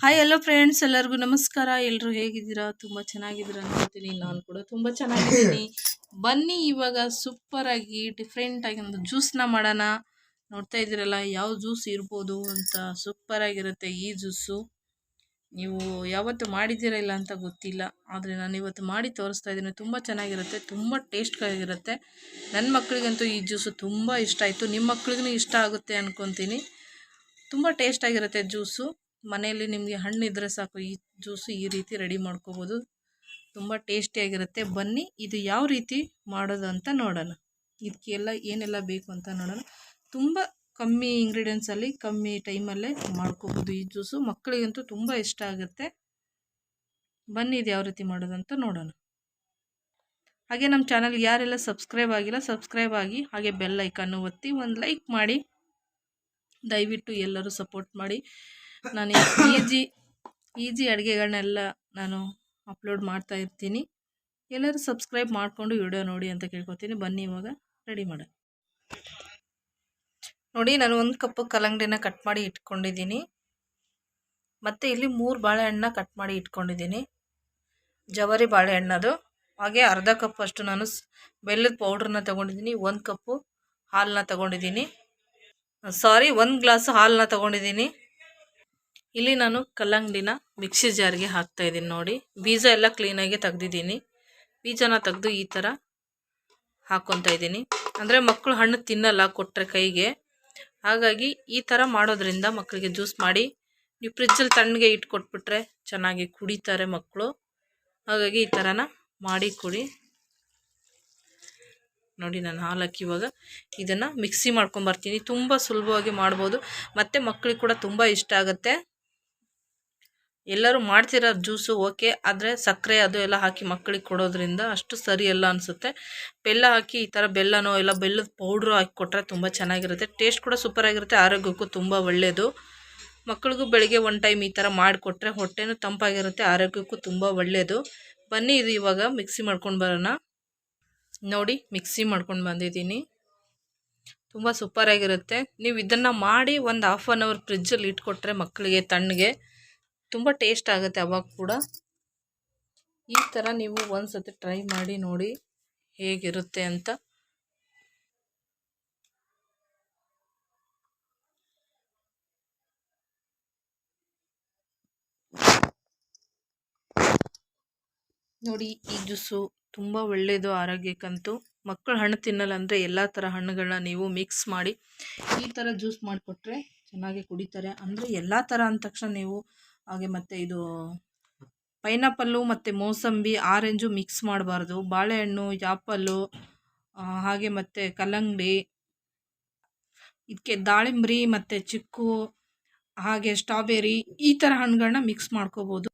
Hi ಎಲ್ಲೋ friends ಎಲ್ಲರಿಗೂ ನಮಸ್ಕಾರ. ಎಲ್ಲರೂ ಹೇಗಿದ್ದೀರಾ? ತುಂಬ ಚೆನ್ನಾಗಿದ್ದೀರಾ ಹೇಳ್ತೀನಿ. ನಾನು ಕೂಡ ತುಂಬ ಚೆನ್ನಾಗಿದ್ದೀನಿ. ಬನ್ನಿ ಇವಾಗ ಸೂಪರ್ ಆಗಿ ಡಿಫ್ರೆಂಟ್ ಆಗಿ ಒಂದು ಜ್ಯೂಸ್ನ ಮಾಡೋಣ. ನೋಡ್ತಾ ಇದ್ದೀರಲ್ಲ ಯಾವ ಜ್ಯೂಸ್ ಇರ್ಬೋದು ಅಂತ ಸೂಪರ್ ಆಗಿರುತ್ತೆ ಈ ಜ್ಯೂಸು ನೀವು ಯಾವತ್ತು ಮಾಡಿದ್ದೀರಾ ಇಲ್ಲ ಅಂತ ಗೊತ್ತಿಲ್ಲ. ಆದರೆ ನಾನು ಇವತ್ತು ಮಾಡಿ ತೋರಿಸ್ತಾ ಇದ್ದೀನಿ. ತುಂಬ ಚೆನ್ನಾಗಿರುತ್ತೆ. ತುಂಬ ಟೇಸ್ಟ್ಗಾಗಿರುತ್ತೆ ನನ್ನ ಮಕ್ಕಳಿಗಂತೂ ಈ ಜ್ಯೂಸು ತುಂಬ ಇಷ್ಟ ಆಯಿತು. ನಿಮ್ಮ ಮಕ್ಕಳಿಗೂ ಇಷ್ಟ ಆಗುತ್ತೆ ಅಂದ್ಕೊತೀನಿ ತುಂಬ ಟೇಸ್ಟಾಗಿರುತ್ತೆ ಜ್ಯೂಸು ಮನೆಯಲ್ಲಿ ನಿಮಗೆ ಹಣ್ಣಿದ್ರೆ ಸಾಕು, ಈ ಜ್ಯೂಸು ಈ ರೀತಿ ರೆಡಿ ಮಾಡ್ಕೋಬೋದು. ತುಂಬ ಟೇಸ್ಟಿಯಾಗಿರುತ್ತೆ ಬನ್ನಿ, ಇದು ಯಾವ ರೀತಿ ಮಾಡೋದು ಅಂತ ನೋಡೋಣ. ಇದಕ್ಕೆಲ್ಲ ಏನೆಲ್ಲ ಬೇಕು ಅಂತ ನೋಡೋಣ. ತುಂಬ ಕಮ್ಮಿ ಇಂಗ್ರೀಡಿಯೆಂಟ್ಸಲ್ಲಿ ಕಮ್ಮಿ ಟೈಮಲ್ಲೇ ಮಾಡ್ಕೋಬೋದು ಈ ಜ್ಯೂಸು. ಮಕ್ಕಳಿಗಂತೂ ತುಂಬ ಇಷ್ಟ ಆಗುತ್ತೆ. ಬನ್ನಿ, ಇದು ಯಾವ ರೀತಿ ಮಾಡೋದಂತ ನೋಡೋಣ. ಹಾಗೆ ನಮ್ಮ ಚಾನಲ್ಗೆ ಯಾರೆಲ್ಲ ಸಬ್ಸ್ಕ್ರೈಬ್ ಆಗಿಲ್ಲ ಸಬ್ಸ್ಕ್ರೈಬ್ ಆಗಿ ಹಾಗೆ ಬೆಲ್ ಐಕನ್ನು ಒತ್ತಿ ಒಂದು ಲೈಕ್ ಮಾಡಿ. ದಯವಿಟ್ಟು ಎಲ್ಲರೂ ಸಪೋರ್ಟ್ ಮಾಡಿ. ನಾನು ಈಜಿ ಈಜಿ ಅಡುಗೆಗಳನ್ನೆಲ್ಲ ನಾನು ಅಪ್ಲೋಡ್ ಮಾಡ್ತಾ ಇರ್ತೀನಿ. ಎಲ್ಲರೂ ಸಬ್ಸ್ಕ್ರೈಬ್ ಮಾಡಿಕೊಂಡು ವಿಡಿಯೋ ನೋಡಿ ಅಂತ ಕೇಳ್ಕೊತೀನಿ. ಬನ್ನಿ ಇವಾಗ, ರೆಡಿ ಮಾಡ. ನೋಡಿ, ನಾನು ಒಂದು ಕಪ್ಪು ಕಲ್ಲಂಗಡಿನ ಕಟ್ ಮಾಡಿ ಇಟ್ಕೊಂಡಿದ್ದೀನಿ. ಮತ್ತು ಇಲ್ಲಿ ಮೂರು ಬಾಳೆಹಣ್ಣನ್ನ ಕಟ್ ಮಾಡಿ ಇಟ್ಕೊಂಡಿದ್ದೀನಿ. ಜವರಿ ಬಾಳೆಹಣ್ಣದು. ಹಾಗೆ ಅರ್ಧ ಕಪ್ ಅಷ್ಟು ನಾನು ಬೆಲ್ಲದ ಪೌಡ್ರನ್ನ ತೊಗೊಂಡಿದ್ದೀನಿ. ಒಂದು ಕಪ್ಪು ಹಾಲನ್ನ ತೊಗೊಂಡಿದ್ದೀನಿ. ಸಾರಿ, ಒಂದು ಗ್ಲಾಸ್ ಹಾಲನ್ನ ತೊಗೊಂಡಿದ್ದೀನಿ. ಇಲ್ಲಿ ನಾನು ಕಲ್ಲಂಗಡಿನ ಮಿಕ್ಸಿ ಜಾರ್ಗೆ ಇದ್ದೀನಿ ನೋಡಿ. ಬೀಜ ಎಲ್ಲ ಕ್ಲೀನಾಗಿ ತೆಗ್ದಿದ್ದೀನಿ. ಬೀಜನ ತೆಗೆದು ಈ ಥರ ಹಾಕ್ಕೊತಾ ಇದ್ದೀನಿ. ಅಂದರೆ ಮಕ್ಕಳು ಹಣ್ಣು ತಿನ್ನಲ್ಲ ಕೊಟ್ಟರೆ ಕೈಗೆ. ಹಾಗಾಗಿ ಈ ಥರ ಮಾಡೋದ್ರಿಂದ ಮಕ್ಕಳಿಗೆ ಜ್ಯೂಸ್ ಮಾಡಿ ನೀವು ಫ್ರಿಜ್ಜಲ್ಲಿ ತಣ್ಣಗೆ ಇಟ್ಕೊಟ್ಬಿಟ್ರೆ ಚೆನ್ನಾಗಿ ಕುಡಿತಾರೆ ಮಕ್ಕಳು ಹಾಗಾಗಿ ಈ ಥರನ ಮಾಡಿ ಕುಡಿ. ನೋಡಿ ನಾನು ಹಾಲಕ್ಕಿ ಇವಾಗ ಇದನ್ನು ಮಿಕ್ಸಿ ಮಾಡ್ಕೊಂಬರ್ತೀನಿ ತುಂಬ ಸುಲಭವಾಗಿ ಮಾಡ್ಬೋದು. ಮತ್ತು ಮಕ್ಕಳಿಗೆ ಕೂಡ ತುಂಬ ಇಷ್ಟ ಆಗುತ್ತೆ. ಎಲ್ಲರೂ ಮಾಡ್ತಿರೋ ಜ್ಯೂಸು ಓಕೆ, ಆದರೆ ಸಕ್ಕರೆ ಅದು ಎಲ್ಲ ಹಾಕಿ ಮಕ್ಕಳಿಗೆ ಕೊಡೋದ್ರಿಂದ ಅಷ್ಟು ಸರಿ ಎಲ್ಲ ಅನಿಸುತ್ತೆ. ಬೆಲ್ಲ ಹಾಕಿ ಈ ಥರ ಬೆಲ್ಲನೋ ಇಲ್ಲ ಬೆಲ್ಲದ ಪೌಡ್ರು ಹಾಕಿ ಕೊಟ್ಟರೆ ತುಂಬ ಚೆನ್ನಾಗಿರುತ್ತೆ. ಟೇಸ್ಟ್ ಕೂಡ ಸೂಪರಾಗಿರುತ್ತೆ ಆರೋಗ್ಯಕ್ಕೂ ತುಂಬ ಒಳ್ಳೆಯದು ಮಕ್ಕಳಿಗೂ ಬೆಳಗ್ಗೆ ಒನ್ ಟೈಮ್ ಈ ಥರ ಮಾಡಿಕೊಟ್ರೆ ಹೊಟ್ಟೆನೂ ತಂಪಾಗಿರುತ್ತೆ, ಆರೋಗ್ಯಕ್ಕೂ ತುಂಬ ಒಳ್ಳೆಯದು ಬನ್ನಿ ಇದು ಇವಾಗ ಮಿಕ್ಸಿ ಮಾಡ್ಕೊಂಡು ಬರೋಣ. ನೋಡಿ ಮಿಕ್ಸಿ ಮಾಡ್ಕೊಂಡು ಬಂದಿದ್ದೀನಿ. ತುಂಬ ಸೂಪರಾಗಿರುತ್ತೆ ನೀವು ಇದನ್ನು ಮಾಡಿ ಒಂದು ಹಾಫ್ ಆನ್ ಅವರ್ ಫ್ರಿಜ್ಜಲ್ಲಿ ಇಟ್ಕೊಟ್ರೆ ಮಕ್ಕಳಿಗೆ ತಣ್ಣಗೆ ತುಂಬ ಟೇಸ್ಟ್ ಆಗುತ್ತೆ ಅವಾಗ ಕೂಡ. ಈ ಥರ ನೀವು ಒಂದು ಟ್ರೈ ಮಾಡಿ ನೋಡಿ ಹೇಗಿರುತ್ತೆ ಅಂತ. ನೋಡಿ ಈ ಜ್ಯೂಸು ತುಂಬ ಒಳ್ಳೆಯದು ಆರೋಗ್ಯಕ್ಕಂತೂ. ಮಕ್ಕಳು ಹಣ್ಣು ತಿನ್ನಲ್ಲ ಅಂದರೆ ಎಲ್ಲ ಥರ ಹಣ್ಣುಗಳನ್ನ ನೀವು ಮಿಕ್ಸ್ ಮಾಡಿ ಈ ಥರ ಜ್ಯೂಸ್ ಮಾಡಿಕೊಟ್ರೆ ಚೆನ್ನಾಗಿ ಕುಡಿತಾರೆ. ಅಂದರೆ ಎಲ್ಲ ಥರ ಅಂದ ತಕ್ಷಣ ನೀವು ಹಾಗೆ ಮತ್ತು ಇದು ಪೈನಾಪಲ್ಲು ಮತ್ತು ಮೋಸಂಬಿ, ಆರೆಂಜು ಮಿಕ್ಸ್ ಮಾಡಬಾರ್ದು. ಬಾಳೆಹಣ್ಣು, ಯಾಪಲ್ಲು ಹಾಗೆ ಮತ್ತು ಕಲ್ಲಂಗಡಿ ಇದಕ್ಕೆ ದಾಳಿಂಬ್ರಿ ಮತ್ತು ಚಿಕ್ಕು, ಹಾಗೆ ಸ್ಟ್ರಾಬೆರಿ ಈ ಥರ ಹಣ್ಣುಗಳನ್ನ ಮಿಕ್ಸ್ ಮಾಡ್ಕೋಬೋದು.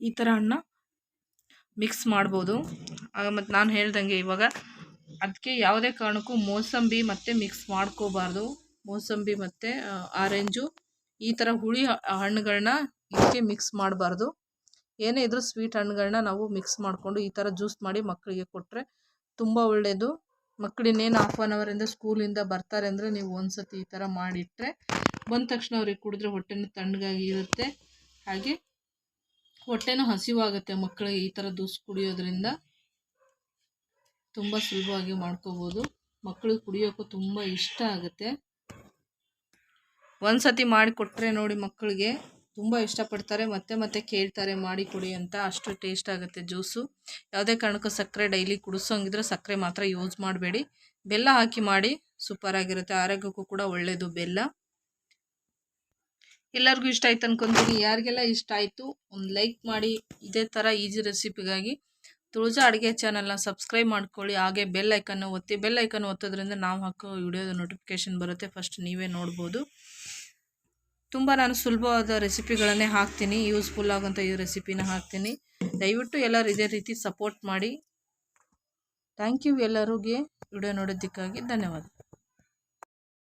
ಈ ಥರ ಹಣ್ಣು ಮಿಕ್ಸ್ ಮಾಡ್ಬೋದು. ಮತ್ತು ನಾನು ಹೇಳ್ದಂಗೆ ಇವಾಗ ಅದಕ್ಕೆ ಯಾವುದೇ ಕಾರಣಕ್ಕೂ ಮೋಸಂಬಿ ಮತ್ತು ಮಿಕ್ಸ್ ಮಾಡ್ಕೋಬಾರ್ದು. ಮೋಸಂಬಿ ಮತ್ತು ಆರೆಂಜು ಈ ಥರ ಹುಳಿ ಹಣ್ಣುಗಳನ್ನ ಇದಕ್ಕೆ ಮಿಕ್ಸ್ ಮಾಡಬಾರ್ದು. ಏನೇ ಇದ್ರೂ ಸ್ವೀಟ್ ಹಣ್ಣುಗಳನ್ನ ನಾವು ಮಿಕ್ಸ್ ಮಾಡಿಕೊಂಡು ಈ ಥರ ಜ್ಯೂಸ್ ಮಾಡಿ ಮಕ್ಕಳಿಗೆ ಕೊಟ್ಟರೆ ತುಂಬ ಒಳ್ಳೆಯದು ಮಕ್ಕಳು ಇನ್ನೇನು ಹಾಫ್ ಆನ್ ಅವರಿಂದ ಸ್ಕೂಲಿಂದ ಬರ್ತಾರೆ ಅಂದರೆ ನೀವು ಒಂದು ಸತಿ ಈ ಥರ ಮಾಡಿಟ್ಟರೆ ಬಂದ ತಕ್ಷಣ ಅವ್ರಿಗೆ ಕುಡಿದ್ರೆ ಹೊಟ್ಟೆನೂ ತಣ್ಣಗಾಗಿ ಇರುತ್ತೆ. ಹಾಗೆ ಹೊಟ್ಟೆನೂ ಹಸಿವಾಗುತ್ತೆ ಮಕ್ಕಳಿಗೆ ಈ ಥರ ಜ್ಯೂಸ್ ಕುಡಿಯೋದ್ರಿಂದ. ತುಂಬ ಸುಲಭವಾಗಿ ಮಾಡ್ಕೋಬೋದು. ಮಕ್ಕಳಿಗೆ ಕುಡಿಯೋಕ್ಕೂ ತುಂಬ ಇಷ್ಟ ಆಗುತ್ತೆ. ಒಂದು ಸತಿ ಮಾಡಿಕೊಟ್ರೆ ನೋಡಿ ಮಕ್ಕಳಿಗೆ ತುಂಬ ಇಷ್ಟಪಡ್ತಾರೆ, ಮತ್ತೆ ಮತ್ತೆ ಕೇಳ್ತಾರೆ, ಮಾಡಿ ಕೊಡಿ ಅಂತ ಅಷ್ಟು ಟೇಸ್ಟ್ ಆಗುತ್ತೆ ಜ್ಯೂಸು ಯಾವುದೇ ಕಾರಣಕ್ಕೂ ಸಕ್ಕರೆ ಡೈಲಿ ಕುಡಿಸೋಂಗಿದ್ರೆ ಸಕ್ಕರೆ ಮಾತ್ರ ಯೂಸ್ ಮಾಡಬೇಡಿ. ಬೆಲ್ಲ ಹಾಕಿ ಮಾಡಿ ಸೂಪರಾಗಿರುತ್ತೆ ಆರೋಗ್ಯಕ್ಕೂ ಕೂಡ ಒಳ್ಳೆಯದು ಬೆಲ್ಲ. ಎಲ್ಲರಿಗೂ ಇಷ್ಟ ಆಯ್ತು ಅನ್ಕೊಂತೀನಿ. ಯಾರಿಗೆಲ್ಲ ಇಷ್ಟ ಆಯಿತು, ಒಂದು ಲೈಕ್ ಮಾಡಿ. ಇದೇ ಥರ ಈಜಿ ರೆಸಿಪಿಗಾಗಿ ತುಳಜಾ ಅಡುಗೆ ಚಾನಲ್ನ ಸಬ್ಸ್ಕ್ರೈಬ್ ಮಾಡ್ಕೊಳ್ಳಿ. ಹಾಗೆ ಬೆಲ್ ಐಕನ್ನು ಒತ್ತಿ ಬೆಲ್ ಐಕನ್ ಒತ್ತೋದ್ರಿಂದ ನಾವು ಹಾಕೋ ವಿಡಿಯೋದ ನೋಟಿಫಿಕೇಷನ್ ಬರುತ್ತೆ. ಫಸ್ಟ್ ನೀವೇ ನೋಡ್ಬೋದು. ತುಂಬ ನಾನು ಸುಲಭವಾದ ರೆಸಿಪಿಗಳನ್ನೇ ಹಾಕ್ತೀನಿ, ಯೂಸ್ಫುಲ್ ಆಗೋಂಥ ಈ ರೆಸಿಪಿನ ಹಾಕ್ತೀನಿ. ದಯವಿಟ್ಟು ಎಲ್ಲರೂ ಇದೇ ರೀತಿ ಸಪೋರ್ಟ್ ಮಾಡಿ. ಥ್ಯಾಂಕ್ ಯು ಎಲ್ಲರಿಗೆ. ವಿಡಿಯೋ ನೋಡೋದಕ್ಕಾಗಿ ಧನ್ಯವಾದ.